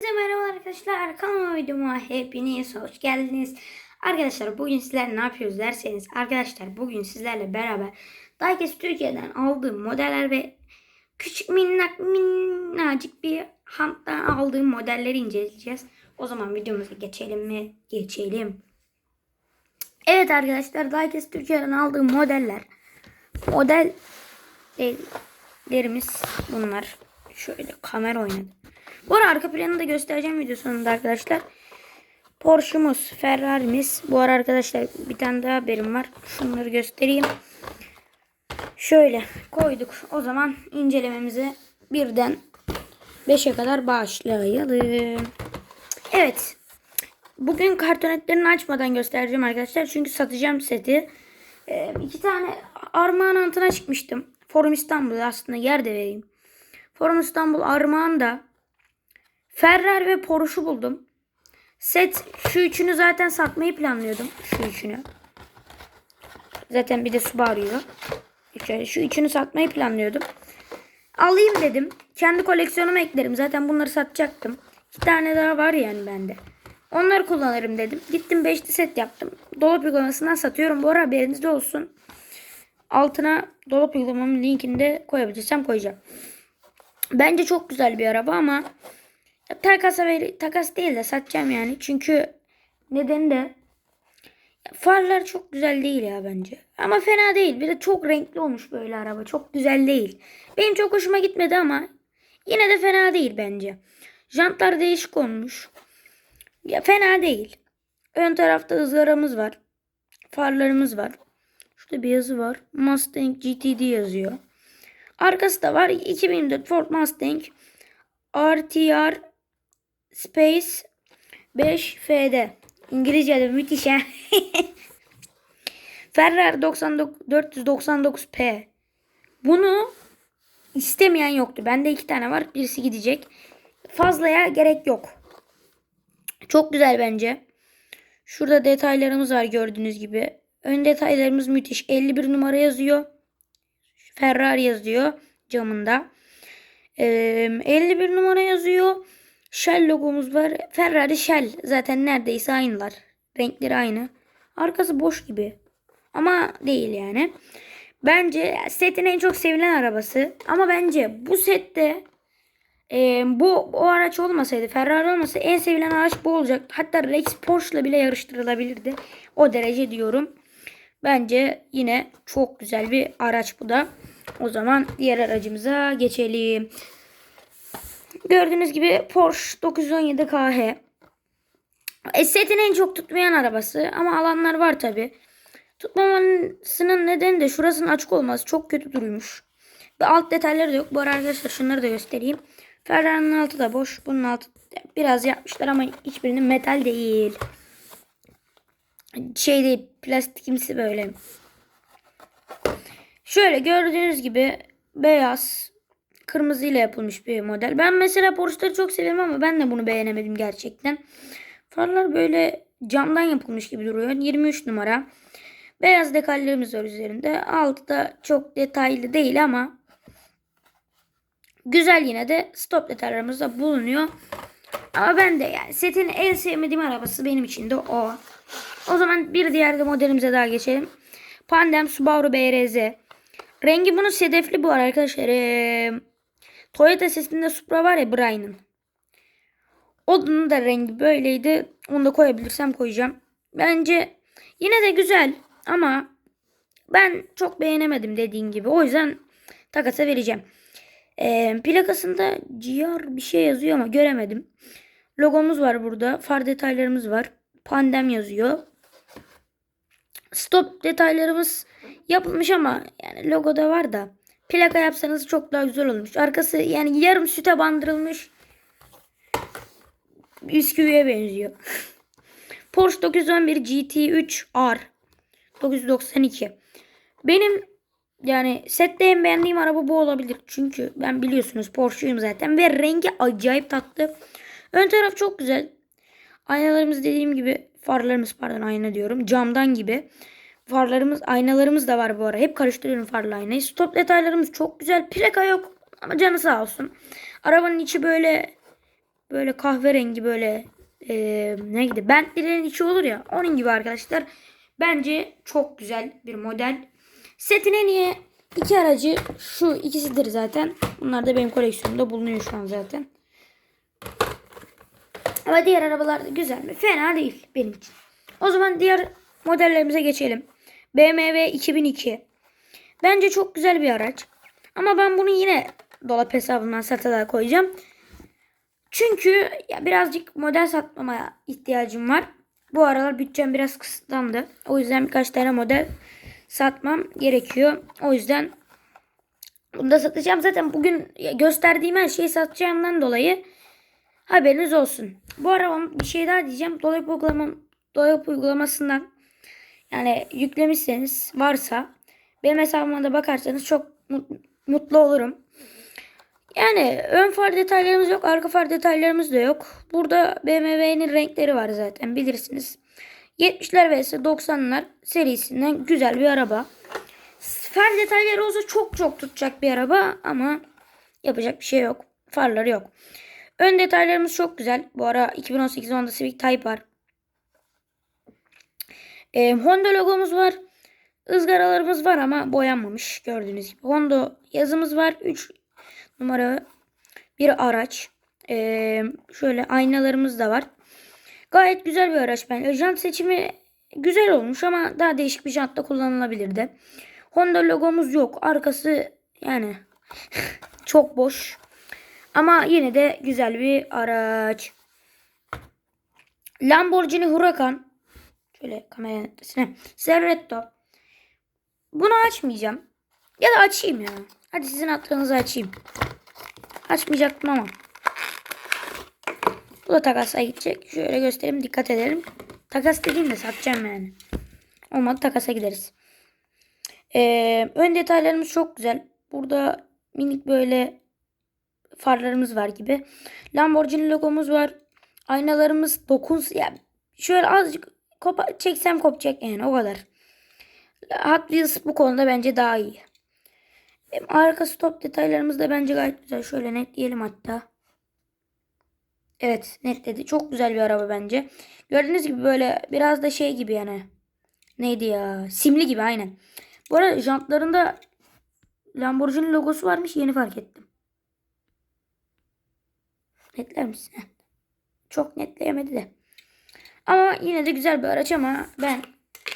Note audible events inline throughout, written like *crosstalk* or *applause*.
Herkese merhaba arkadaşlar. Kanalıma videoma hepiniz hoş geldiniz. Arkadaşlar bugün sizler ne yapıyoruz derseniz arkadaşlar bugün sizlerle beraber Diecast Türkiye'den aldığım modeller ve küçük minnak minnacık bir hanttan aldığım modelleri inceleyeceğiz. O zaman videomuza geçelim mi? Geçelim. Evet arkadaşlar Diecast Türkiye'den aldığım modeller modellerimiz bunlar. Şöyle kamera oynadı. Bu ara arka planını da göstereceğim video sonunda arkadaşlar. Porsche'muz, Ferrari'miz. Bu ara arkadaşlar bir tane daha haberim var. Şunları göstereyim. Şöyle koyduk. O zaman incelememize birden 5'e kadar başlayalım. Evet. Bugün kartonetlerini açmadan göstereceğim arkadaşlar. Çünkü satacağım seti. Ee, iki tane armağan antına çıkmıştım. Forum İstanbul'da aslında yer de vereyim. Forum İstanbul armağan da Ferrari ve Porsche'u buldum. Set şu üçünü zaten satmayı planlıyordum. Şu üçünü. Zaten bir de Subaru'yu. Şu üçünü satmayı planlıyordum. Alayım dedim. Kendi koleksiyonuma eklerim. Zaten bunları satacaktım. İki tane daha var yani bende. Onları kullanırım dedim. Gittim beşli set yaptım. Dolap uygulamasından satıyorum. Bu ara haberinizde olsun. Altına dolap uygulamamın linkini de koyabilirsem koyacağım. Bence çok güzel bir araba ama takasa ver takas değil de satacağım yani. Çünkü nedeni de farlar çok güzel değil ya bence. Ama fena değil. Bir de çok renkli olmuş böyle araba. Çok güzel değil. Benim çok hoşuma gitmedi ama yine de fena değil bence. Jantlar değişik olmuş. Ya fena değil. Ön tarafta ızgaramız var. Farlarımız var. Şurada bir yazı var. Mustang GTD yazıyor. Arkası da var. 2004 Ford Mustang RTR Space 5 FD. İngilizce de müthiş he. *laughs* Ferrari 99, 499P. Bunu istemeyen yoktu. Bende iki tane var. Birisi gidecek. Fazlaya gerek yok. Çok güzel bence. Şurada detaylarımız var gördüğünüz gibi. Ön detaylarımız müthiş. 51 numara yazıyor. Ferrari yazıyor camında. Ee, 51 numara yazıyor. Shell logomuz var. Ferrari Shell. Zaten neredeyse aynılar. Renkleri aynı. Arkası boş gibi. Ama değil yani. Bence setin en çok sevilen arabası. Ama bence bu sette e, bu o araç olmasaydı Ferrari olmasa en sevilen araç bu olacak. Hatta Rex Porsche'la bile yarıştırılabilirdi. O derece diyorum. Bence yine çok güzel bir araç bu da. O zaman diğer aracımıza geçelim. Gördüğünüz gibi Porsche 917 KH. E, setin en çok tutmayan arabası ama alanlar var tabi. Tutmamasının nedeni de şurasının açık olması çok kötü durmuş. Ve alt detayları da yok. Bu arada arkadaşlar şunları da göstereyim. Ferrari'nin altı da boş. Bunun altı biraz yapmışlar ama hiçbirinin metal değil. Şey değil plastikimsi böyle. Şöyle gördüğünüz gibi beyaz kırmızı ile yapılmış bir model. Ben mesela Porsche'ları çok seviyorum ama ben de bunu beğenemedim gerçekten. Farlar böyle camdan yapılmış gibi duruyor. 23 numara. Beyaz dekallerimiz var üzerinde. Altı da çok detaylı değil ama güzel yine de stop detaylarımız da bulunuyor. Ama ben de yani setin en sevmediğim arabası benim için de o. O zaman bir diğer de modelimize daha geçelim. Pandem Subaru BRZ. Rengi bunun sedefli bu arkadaşlar. Ee, Toyota sesinde Supra var ya Brian'ın. Onun da rengi böyleydi. Onu da koyabilirsem koyacağım. Bence yine de güzel ama ben çok beğenemedim dediğin gibi. O yüzden takasa vereceğim. Ee, plakasında GR bir şey yazıyor ama göremedim. Logomuz var burada. Far detaylarımız var. Pandem yazıyor. Stop detaylarımız yapılmış ama yani logoda var da plaka yapsanız çok daha güzel olmuş. Arkası yani yarım süte bandırılmış bisküviye benziyor. *laughs* Porsche 911 GT3 R 992. Benim yani sette en beğendiğim araba bu olabilir. Çünkü ben biliyorsunuz Porsche'yum zaten ve rengi acayip tatlı. Ön taraf çok güzel. Aynalarımız dediğim gibi farlarımız pardon ayna diyorum. Camdan gibi. Farlarımız, aynalarımız da var bu ara. Hep karıştırıyorum farla aynayı. Stop detaylarımız çok güzel. Plaka yok ama canı sağ olsun. Arabanın içi böyle böyle kahverengi böyle eee neydi? Bentley'lerin içi olur ya. Onun gibi arkadaşlar. Bence çok güzel bir model. Setin en iyi iki aracı şu ikisidir zaten. Bunlar da benim koleksiyonumda bulunuyor şu an zaten. Ama diğer arabalar da güzel mi? Fena değil benim için. O zaman diğer modellerimize geçelim. BMW 2002. Bence çok güzel bir araç. Ama ben bunu yine dolap hesabından satılığa koyacağım. Çünkü ya birazcık model satmama ihtiyacım var. Bu aralar bütçem biraz kısıtlandı. O yüzden birkaç tane model satmam gerekiyor. O yüzden bunu da satacağım. Zaten bugün gösterdiğim her şeyi satacağımdan dolayı haberiniz olsun. Bu arada bir şey daha diyeceğim. Dolap, uygulama, dolap uygulamasından yani yüklemişseniz varsa benim hesabıma da bakarsanız çok mut- mutlu olurum. Yani ön far detaylarımız yok. Arka far detaylarımız da yok. Burada BMW'nin renkleri var zaten bilirsiniz. 70'ler vs 90'lar serisinden güzel bir araba. Far detayları olsa çok çok tutacak bir araba ama yapacak bir şey yok. Farları yok. Ön detaylarımız çok güzel. Bu ara 2018 Honda Civic Type var. Ee, Honda logomuz var. Izgaralarımız var ama boyanmamış gördüğünüz gibi. Honda yazımız var. 3 numara bir araç. Ee, şöyle aynalarımız da var. Gayet güzel bir araç bence. Jant seçimi güzel olmuş ama daha değişik bir jantta kullanılabilirdi. Honda logomuz yok. Arkası yani *laughs* çok boş. Ama yine de güzel bir araç. Lamborghini Huracan. Şöyle kamera netresine. Serretto. Bunu açmayacağım. Ya da açayım ya. Hadi sizin hatırınızı açayım. Açmayacaktım ama. Bu da takasa gidecek. Şöyle göstereyim dikkat edelim. Takas dediğimde satacağım yani. Olmadı takasa gideriz. Ee, ön detaylarımız çok güzel. Burada minik böyle farlarımız var gibi. Lamborghini logomuz var. Aynalarımız dokuns ya şöyle azıcık kopa çeksem kopacak yani o kadar. Hot Wheels bu konuda bence daha iyi. Arka stop detaylarımız da bence gayet güzel. Şöyle netleyelim hatta. Evet netledi. Çok güzel bir araba bence. Gördüğünüz gibi böyle biraz da şey gibi yani. Neydi ya? Simli gibi aynen. Bu arada jantlarında Lamborghini logosu varmış. Yeni fark ettim. Netler misin? Çok netleyemedi de. Ama yine de güzel bir araç ama ben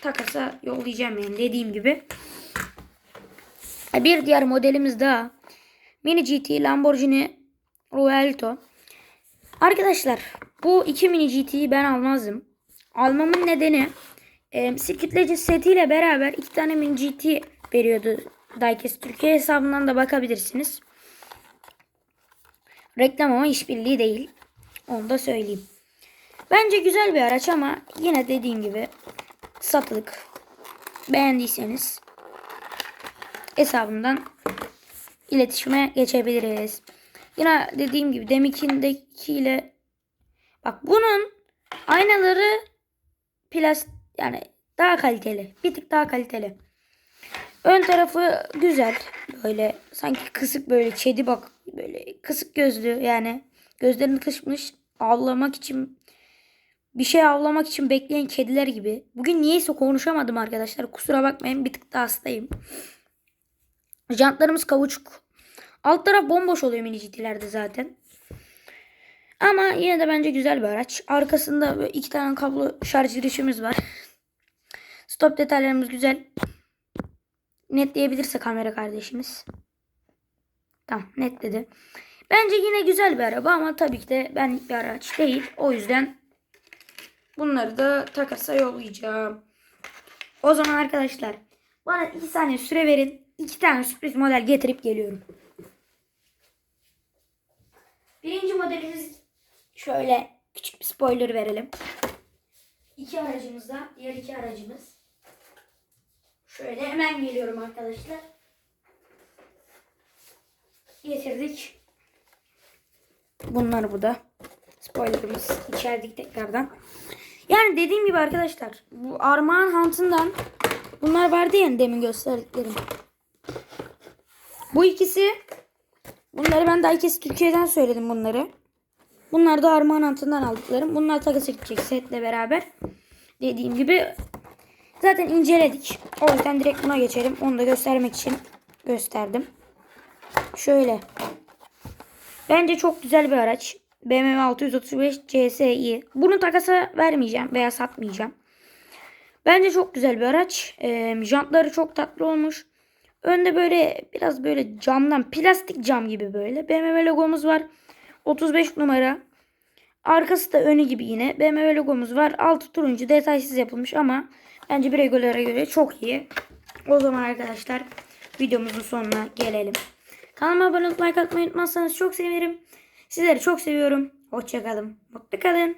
takasa yollayacağım yani dediğim gibi. Bir diğer modelimiz daha. Mini GT Lamborghini Ruelto. Arkadaşlar bu iki Mini GT'yi ben almazdım. Almamın nedeni e, Sirkitleci setiyle beraber iki tane Mini GT veriyordu Diecast Türkiye hesabından da bakabilirsiniz. Reklam ama işbirliği değil. Onu da söyleyeyim. Bence güzel bir araç ama yine dediğim gibi satılık. Beğendiyseniz hesabımdan iletişime geçebiliriz. Yine dediğim gibi deminkindekiyle bak bunun aynaları plastik yani daha kaliteli. Bir tık daha kaliteli. Ön tarafı güzel. Böyle sanki kısık böyle kedi bak böyle kısık gözlü yani gözlerini kısmış avlamak için bir şey avlamak için bekleyen kediler gibi. Bugün niyeyse konuşamadım arkadaşlar. Kusura bakmayın bir tık da hastayım. Jantlarımız kavuçuk. Alt taraf bomboş oluyor mini GT'lerde zaten. Ama yine de bence güzel bir araç. Arkasında böyle iki tane kablo şarj girişimiz var. Stop detaylarımız güzel. Netleyebilirse kamera kardeşimiz. Tamam netledi. Bence yine güzel bir araba ama tabii ki de benlik bir araç değil. O yüzden bunları da takasa yollayacağım. O zaman arkadaşlar bana iki saniye süre verin. İki tane sürpriz model getirip geliyorum. Birinci modelimiz şöyle küçük bir spoiler verelim. İki aracımız da diğer iki aracımız. Şöyle hemen geliyorum arkadaşlar. Getirdik. Bunlar bu da. Spoilerımız içerdik tekrardan. Yani dediğim gibi arkadaşlar bu Armağan Hunt'ından bunlar vardı ya demin gösterdiklerim. Bu ikisi bunları ben daha ikisi Türkiye'den söyledim bunları. Bunlar da Armağan Antından aldıklarım. Bunlar takası gidecek setle beraber. Dediğim gibi zaten inceledik. O yüzden direkt buna geçelim. Onu da göstermek için gösterdim. Şöyle. Bence çok güzel bir araç. BMW 635 CSI. Bunu takasa vermeyeceğim veya satmayacağım. Bence çok güzel bir araç. Ee, jantları çok tatlı olmuş. Önde böyle biraz böyle camdan plastik cam gibi böyle. BMW logomuz var. 35 numara. Arkası da önü gibi yine. BMW logomuz var. Altı turuncu detaysız yapılmış ama bence bir regulara göre çok iyi. O zaman arkadaşlar videomuzun sonuna gelelim. Kanalıma abone olup like atmayı unutmazsanız çok sevinirim. Sizleri çok seviyorum. Hoşçakalın. Mutlu kalın.